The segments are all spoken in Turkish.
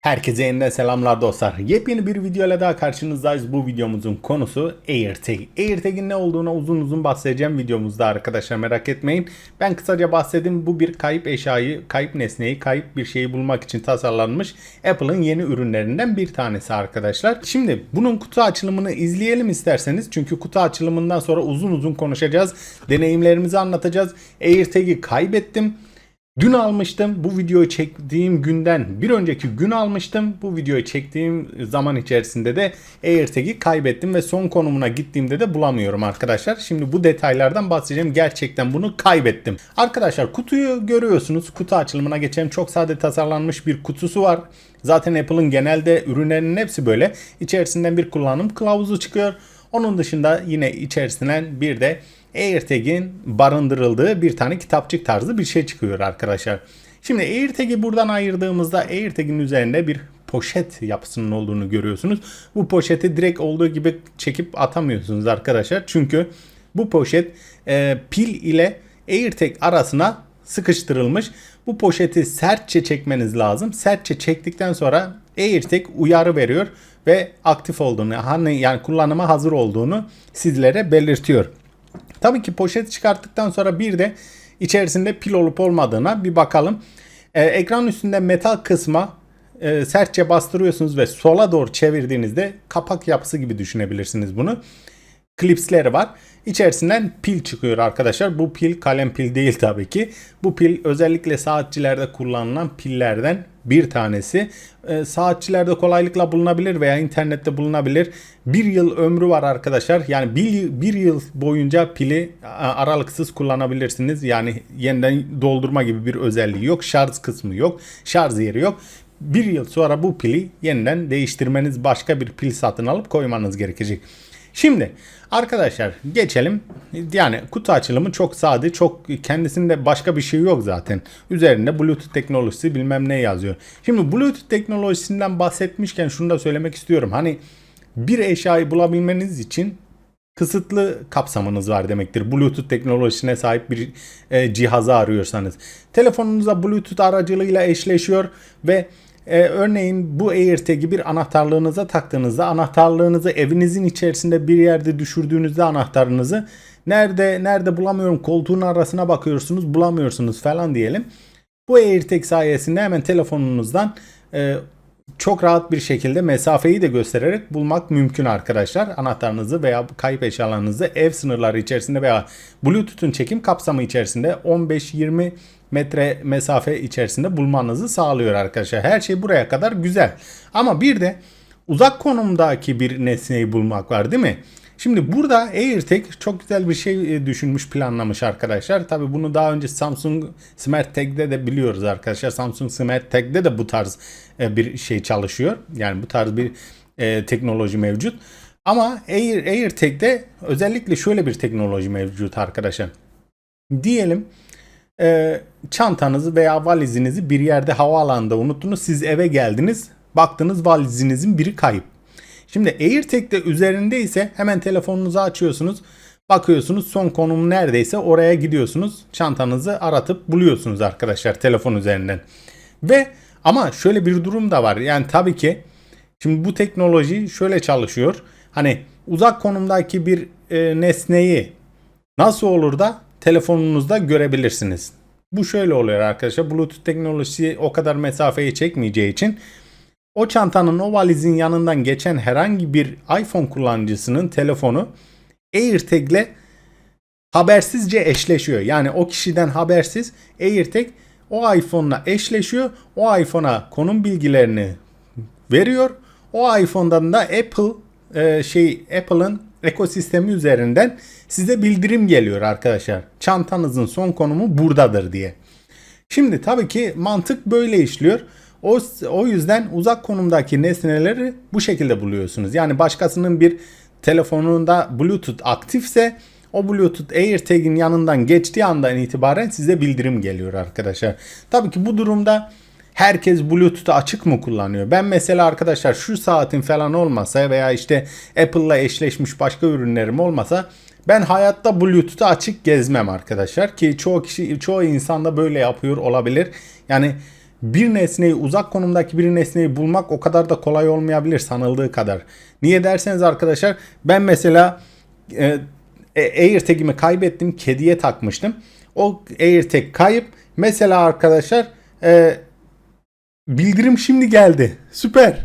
Herkese yeniden selamlar dostlar. Yepyeni bir video ile daha karşınızdayız. Bu videomuzun konusu AirTag. AirTag'in ne olduğuna uzun uzun bahsedeceğim videomuzda arkadaşlar merak etmeyin. Ben kısaca bahsedeyim. Bu bir kayıp eşyayı, kayıp nesneyi, kayıp bir şeyi bulmak için tasarlanmış Apple'ın yeni ürünlerinden bir tanesi arkadaşlar. Şimdi bunun kutu açılımını izleyelim isterseniz. Çünkü kutu açılımından sonra uzun uzun konuşacağız. Deneyimlerimizi anlatacağız. AirTag'i kaybettim. Dün almıştım. Bu videoyu çektiğim günden bir önceki gün almıştım. Bu videoyu çektiğim zaman içerisinde de AirTag'i kaybettim ve son konumuna gittiğimde de bulamıyorum arkadaşlar. Şimdi bu detaylardan bahsedeceğim. Gerçekten bunu kaybettim. Arkadaşlar kutuyu görüyorsunuz. Kutu açılımına geçelim. Çok sade tasarlanmış bir kutusu var. Zaten Apple'ın genelde ürünlerinin hepsi böyle. İçerisinden bir kullanım kılavuzu çıkıyor. Onun dışında yine içerisinden bir de AirTag'in barındırıldığı bir tane kitapçık tarzı bir şey çıkıyor arkadaşlar. Şimdi AirTag'i buradan ayırdığımızda AirTag'in üzerinde bir poşet yapısının olduğunu görüyorsunuz. Bu poşeti direkt olduğu gibi çekip atamıyorsunuz arkadaşlar. Çünkü bu poşet e, pil ile AirTag arasına sıkıştırılmış. Bu poşeti sertçe çekmeniz lazım. Sertçe çektikten sonra AirTag uyarı veriyor ve aktif olduğunu hani yani kullanıma hazır olduğunu sizlere belirtiyor. Tabii ki poşet çıkarttıktan sonra bir de içerisinde pil olup olmadığına bir bakalım. Ee, ekran üstünde metal kısma e, sertçe bastırıyorsunuz ve sola doğru çevirdiğinizde kapak yapısı gibi düşünebilirsiniz bunu. Klipsleri var. İçerisinden pil çıkıyor arkadaşlar. Bu pil kalem pil değil tabii ki. Bu pil özellikle saatçilerde kullanılan pillerden bir tanesi. E, saatçilerde kolaylıkla bulunabilir veya internette bulunabilir. Bir yıl ömrü var arkadaşlar. Yani bir, bir yıl boyunca pili aralıksız kullanabilirsiniz. Yani yeniden doldurma gibi bir özelliği yok. Şarj kısmı yok. Şarj yeri yok. Bir yıl sonra bu pili yeniden değiştirmeniz başka bir pil satın alıp koymanız gerekecek. Şimdi arkadaşlar geçelim. Yani kutu açılımı çok sade. Çok kendisinde başka bir şey yok zaten. Üzerinde Bluetooth teknolojisi bilmem ne yazıyor. Şimdi Bluetooth teknolojisinden bahsetmişken şunu da söylemek istiyorum. Hani bir eşyayı bulabilmeniz için kısıtlı kapsamınız var demektir. Bluetooth teknolojisine sahip bir e, cihazı arıyorsanız. Telefonunuza Bluetooth aracılığıyla eşleşiyor ve ee, örneğin bu AirTag'i bir anahtarlığınıza taktığınızda anahtarlığınızı evinizin içerisinde bir yerde düşürdüğünüzde anahtarınızı nerede nerede bulamıyorum koltuğun arasına bakıyorsunuz bulamıyorsunuz falan diyelim. Bu AirTag sayesinde hemen telefonunuzdan e, çok rahat bir şekilde mesafeyi de göstererek bulmak mümkün arkadaşlar. Anahtarınızı veya kayıp eşyalarınızı ev sınırları içerisinde veya Bluetooth'un çekim kapsamı içerisinde 15-20 metre mesafe içerisinde bulmanızı sağlıyor arkadaşlar. Her şey buraya kadar güzel. Ama bir de uzak konumdaki bir nesneyi bulmak var değil mi? Şimdi burada AirTag çok güzel bir şey e, düşünmüş, planlamış arkadaşlar. Tabi bunu daha önce Samsung Smart Tag'de de biliyoruz arkadaşlar. Samsung Smart Tag'de de bu tarz e, bir şey çalışıyor. Yani bu tarz bir e, teknoloji mevcut. Ama Air AirTag'de özellikle şöyle bir teknoloji mevcut arkadaşlar. Diyelim e, çantanızı veya valizinizi bir yerde havaalanında unuttunuz. Siz eve geldiniz. Baktınız valizinizin biri kayıp. Şimdi AirTag'de üzerinde ise hemen telefonunuzu açıyorsunuz. Bakıyorsunuz son konum neredeyse oraya gidiyorsunuz. Çantanızı aratıp buluyorsunuz arkadaşlar telefon üzerinden. Ve ama şöyle bir durum da var. Yani tabii ki şimdi bu teknoloji şöyle çalışıyor. Hani uzak konumdaki bir e, nesneyi nasıl olur da telefonunuzda görebilirsiniz. Bu şöyle oluyor arkadaşlar. Bluetooth teknolojisi o kadar mesafeyi çekmeyeceği için o çantanın o valizin yanından geçen herhangi bir iPhone kullanıcısının telefonu AirTag ile habersizce eşleşiyor. Yani o kişiden habersiz AirTag o iPhone'la eşleşiyor. O iPhone'a konum bilgilerini veriyor. O iPhone'dan da Apple e, şey Apple'ın ekosistemi üzerinden size bildirim geliyor arkadaşlar. Çantanızın son konumu buradadır diye. Şimdi tabii ki mantık böyle işliyor. O, o yüzden uzak konumdaki nesneleri bu şekilde buluyorsunuz. Yani başkasının bir telefonunda Bluetooth aktifse o Bluetooth AirTag'in yanından geçtiği andan itibaren size bildirim geliyor arkadaşlar. Tabii ki bu durumda herkes Bluetooth'u açık mı kullanıyor? Ben mesela arkadaşlar şu saatin falan olmasa veya işte Apple'la eşleşmiş başka ürünlerim olmasa ben hayatta Bluetooth'u açık gezmem arkadaşlar ki çoğu kişi çoğu insan da böyle yapıyor olabilir. Yani bir nesneyi uzak konumdaki bir nesneyi bulmak o kadar da kolay olmayabilir sanıldığı kadar. Niye derseniz arkadaşlar ben mesela e, e, AirTag'imi kaybettim. Kediye takmıştım. O AirTag kayıp. Mesela arkadaşlar e, bildirim şimdi geldi. Süper.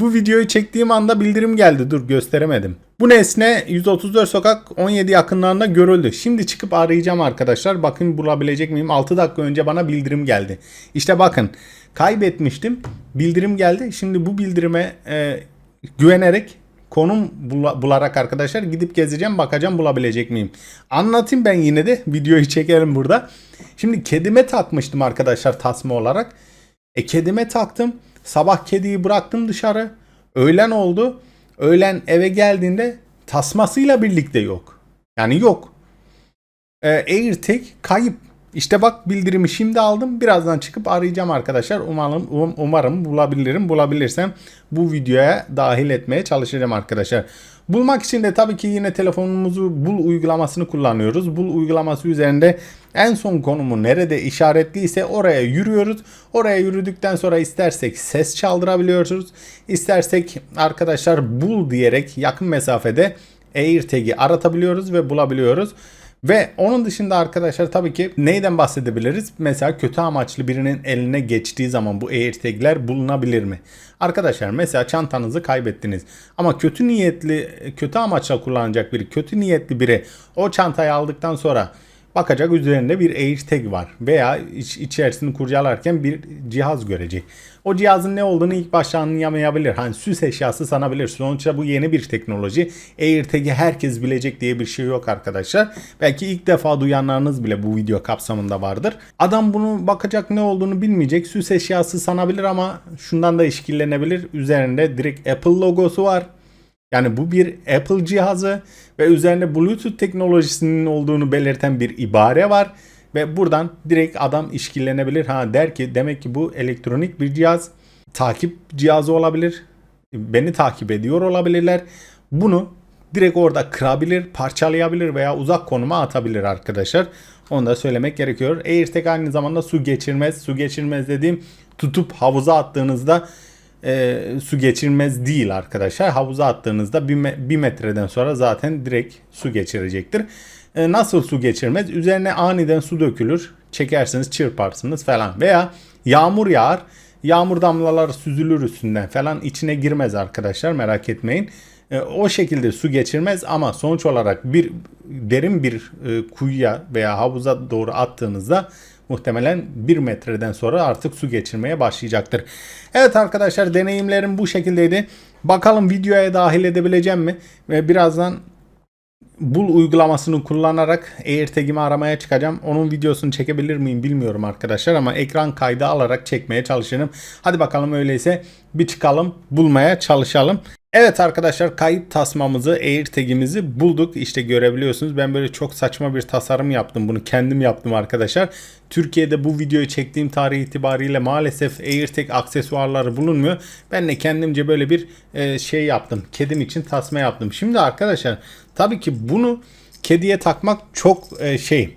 Bu videoyu çektiğim anda bildirim geldi. Dur gösteremedim. Bu nesne 134 sokak 17 yakınlarında görüldü. Şimdi çıkıp arayacağım arkadaşlar. Bakın bulabilecek miyim? 6 dakika önce bana bildirim geldi. İşte bakın kaybetmiştim. Bildirim geldi. Şimdi bu bildirime e, güvenerek konum bula- bularak arkadaşlar gidip gezeceğim bakacağım bulabilecek miyim. Anlatayım ben yine de videoyu çekelim burada. Şimdi kedime takmıştım arkadaşlar tasma olarak. E kedime taktım. Sabah kediyi bıraktım dışarı. Öğlen oldu. Öğlen eve geldiğinde tasmasıyla birlikte yok. Yani yok. E, AirTag kayıp. İşte bak bildirimi şimdi aldım. Birazdan çıkıp arayacağım arkadaşlar. Umarım um- umarım bulabilirim. Bulabilirsem bu videoya dahil etmeye çalışacağım arkadaşlar. Bulmak için de tabii ki yine telefonumuzu bul uygulamasını kullanıyoruz. Bul uygulaması üzerinde en son konumu nerede işaretliyse oraya yürüyoruz. Oraya yürüdükten sonra istersek ses çaldırabiliyoruz. İstersek arkadaşlar bul diyerek yakın mesafede AirTag'i aratabiliyoruz ve bulabiliyoruz. Ve onun dışında arkadaşlar tabii ki neyden bahsedebiliriz? Mesela kötü amaçlı birinin eline geçtiği zaman bu AirTag'ler bulunabilir mi? Arkadaşlar mesela çantanızı kaybettiniz ama kötü niyetli, kötü amaçla kullanacak biri, kötü niyetli biri o çantayı aldıktan sonra bakacak üzerinde bir AirTag var veya iç, içerisini kurcalarken bir cihaz görecek. O cihazın ne olduğunu ilk başta anlayamayabilir. Hani süs eşyası sanabilir. Sonuçta bu yeni bir teknoloji. AirTag'i herkes bilecek diye bir şey yok arkadaşlar. Belki ilk defa duyanlarınız bile bu video kapsamında vardır. Adam bunu bakacak ne olduğunu bilmeyecek. Süs eşyası sanabilir ama şundan da işkillenebilir. Üzerinde direkt Apple logosu var. Yani bu bir Apple cihazı ve üzerinde Bluetooth teknolojisinin olduğunu belirten bir ibare var. Ve buradan direkt adam işkillenebilir. Ha der ki demek ki bu elektronik bir cihaz. Takip cihazı olabilir. Beni takip ediyor olabilirler. Bunu direkt orada kırabilir, parçalayabilir veya uzak konuma atabilir arkadaşlar. Onu da söylemek gerekiyor. AirTag aynı zamanda su geçirmez. Su geçirmez dediğim tutup havuza attığınızda e, su geçirmez değil arkadaşlar. Havuza attığınızda bir, bir metreden sonra zaten direkt su geçirecektir. E, nasıl su geçirmez? Üzerine aniden su dökülür. Çekersiniz çırparsınız falan. Veya yağmur yağar. Yağmur damlaları süzülür üstünden falan. içine girmez arkadaşlar merak etmeyin. E, o şekilde su geçirmez ama sonuç olarak bir derin bir e, kuyuya veya havuza doğru attığınızda muhtemelen 1 metreden sonra artık su geçirmeye başlayacaktır. Evet arkadaşlar deneyimlerim bu şekildeydi. Bakalım videoya dahil edebileceğim mi? Ve birazdan Bul uygulamasını kullanarak AirTag'imi aramaya çıkacağım. Onun videosunu çekebilir miyim bilmiyorum arkadaşlar ama ekran kaydı alarak çekmeye çalışırım. Hadi bakalım öyleyse bir çıkalım bulmaya çalışalım. Evet arkadaşlar kayıp tasmamızı AirTag'imizi bulduk. İşte görebiliyorsunuz ben böyle çok saçma bir tasarım yaptım. Bunu kendim yaptım arkadaşlar. Türkiye'de bu videoyu çektiğim tarih itibariyle maalesef AirTag aksesuarları bulunmuyor. Ben de kendimce böyle bir e, şey yaptım. Kedim için tasma yaptım. Şimdi arkadaşlar tabii ki bunu kediye takmak çok e, şey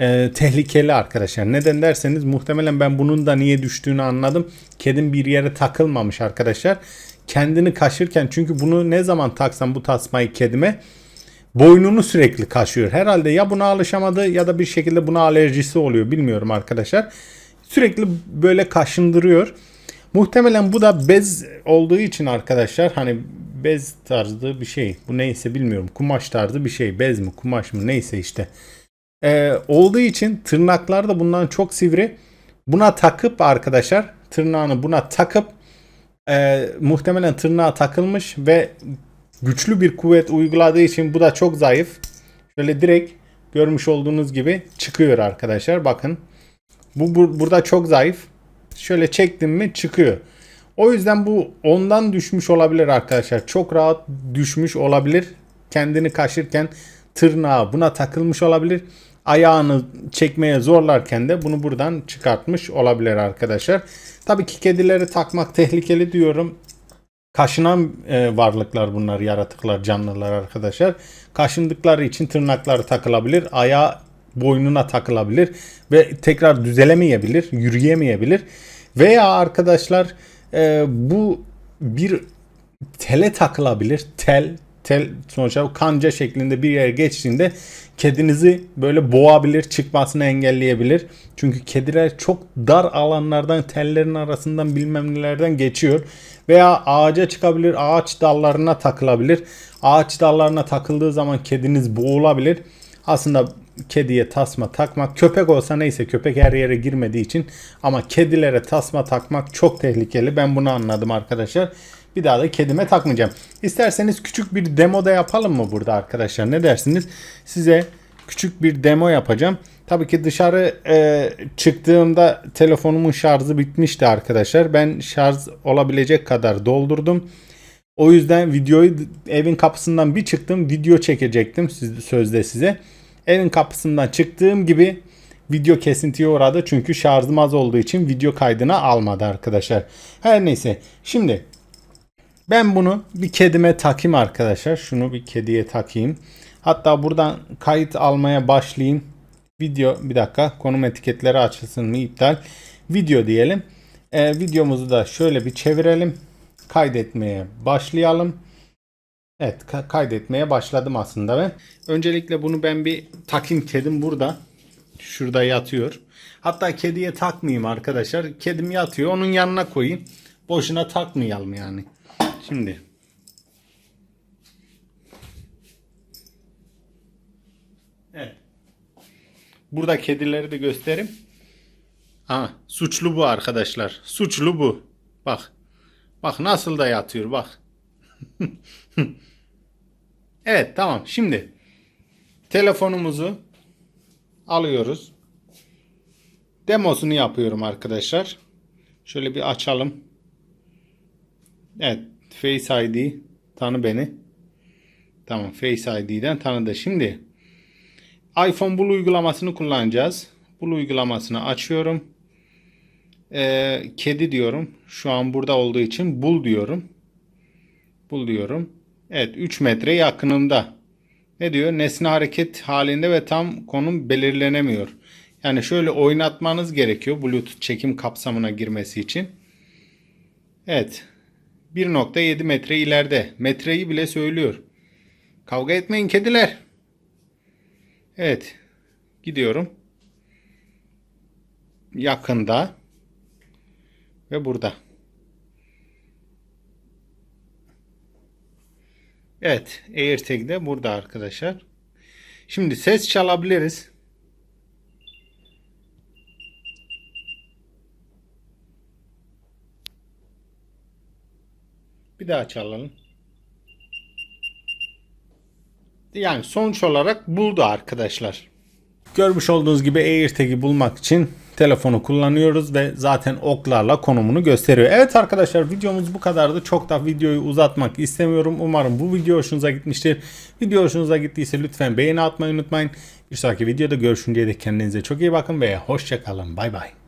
e, tehlikeli arkadaşlar. Neden derseniz muhtemelen ben bunun da niye düştüğünü anladım. Kedim bir yere takılmamış arkadaşlar. Kendini kaşırken çünkü bunu ne zaman taksam bu tasmayı kedime boynunu sürekli kaşıyor. Herhalde ya buna alışamadı ya da bir şekilde buna alerjisi oluyor bilmiyorum arkadaşlar. Sürekli böyle kaşındırıyor. Muhtemelen bu da bez olduğu için arkadaşlar hani bez tarzı bir şey. Bu neyse bilmiyorum. Kumaş tarzı bir şey. Bez mi kumaş mı neyse işte. Ee, olduğu için tırnaklar da bundan çok sivri. Buna takıp arkadaşlar tırnağını buna takıp e, muhtemelen tırnağa takılmış ve güçlü bir kuvvet uyguladığı için bu da çok zayıf. Şöyle direkt görmüş olduğunuz gibi çıkıyor arkadaşlar. Bakın. Bu, bu burada çok zayıf. Şöyle çektim mi çıkıyor. O yüzden bu ondan düşmüş olabilir arkadaşlar. Çok rahat düşmüş olabilir. Kendini kaşırken tırnağı buna takılmış olabilir. Ayağını çekmeye zorlarken de bunu buradan çıkartmış olabilir arkadaşlar. Tabii ki kedileri takmak tehlikeli diyorum. Kaşınan e, varlıklar bunlar, yaratıklar, canlılar arkadaşlar. Kaşındıkları için tırnakları takılabilir. Ayağı boynuna takılabilir ve tekrar düzelemeyebilir, yürüyemeyebilir. Veya arkadaşlar e, bu bir tele takılabilir. Tel, tel sonuçta kanca şeklinde bir yere geçtiğinde kedinizi böyle boğabilir, çıkmasını engelleyebilir. Çünkü kediler çok dar alanlardan, tellerin arasından bilmem nelerden geçiyor. Veya ağaca çıkabilir, ağaç dallarına takılabilir. Ağaç dallarına takıldığı zaman kediniz boğulabilir. Aslında kediye tasma takmak köpek olsa neyse köpek her yere girmediği için ama kedilere tasma takmak çok tehlikeli. Ben bunu anladım arkadaşlar. Bir daha da kedime takmayacağım. İsterseniz küçük bir demo da yapalım mı burada arkadaşlar? Ne dersiniz? Size küçük bir demo yapacağım. Tabii ki dışarı e, çıktığımda telefonumun şarjı bitmişti arkadaşlar. Ben şarj olabilecek kadar doldurdum. O yüzden videoyu evin kapısından bir çıktım. Video çekecektim sözde size. Evin kapısından çıktığım gibi video kesintiye uğradı. Çünkü şarjım az olduğu için video kaydına almadı arkadaşlar. Her neyse. Şimdi ben bunu bir kedime takayım arkadaşlar. Şunu bir kediye takayım. Hatta buradan kayıt almaya başlayayım. Video bir dakika konum etiketleri açılsın mı iptal. Video diyelim. Ee, videomuzu da şöyle bir çevirelim. Kaydetmeye başlayalım. Evet ka- kaydetmeye başladım aslında ben. Öncelikle bunu ben bir takayım kedim burada. Şurada yatıyor. Hatta kediye takmayayım arkadaşlar. Kedim yatıyor onun yanına koyayım. Boşuna takmayalım yani. Şimdi. Evet. Burada kedileri de göstereyim. Ha, suçlu bu arkadaşlar. Suçlu bu. Bak. Bak nasıl da yatıyor bak. evet tamam. Şimdi telefonumuzu alıyoruz. Demosunu yapıyorum arkadaşlar. Şöyle bir açalım. Evet. Face ID tanı beni. Tamam Face ID'den tanıdı. Şimdi iPhone Bul uygulamasını kullanacağız. Bul uygulamasını açıyorum. Ee, kedi diyorum. Şu an burada olduğu için bul diyorum. Bul diyorum. Evet 3 metre yakınımda. Ne diyor? Nesne hareket halinde ve tam konum belirlenemiyor. Yani şöyle oynatmanız gerekiyor Bluetooth çekim kapsamına girmesi için. Evet. 1.7 metre ileride. Metreyi bile söylüyor. Kavga etmeyin kediler. Evet. Gidiyorum. Yakında. Ve burada. Evet. AirTag de burada arkadaşlar. Şimdi ses çalabiliriz. Bir daha çalalım. Yani sonuç olarak buldu arkadaşlar. Görmüş olduğunuz gibi AirTag'i bulmak için telefonu kullanıyoruz ve zaten oklarla konumunu gösteriyor. Evet arkadaşlar videomuz bu kadardı. Çok da videoyu uzatmak istemiyorum. Umarım bu video hoşunuza gitmiştir. Video hoşunuza gittiyse lütfen beğeni atmayı unutmayın. Bir sonraki videoda görüşünceye dek kendinize çok iyi bakın ve hoşçakalın. Bay bay.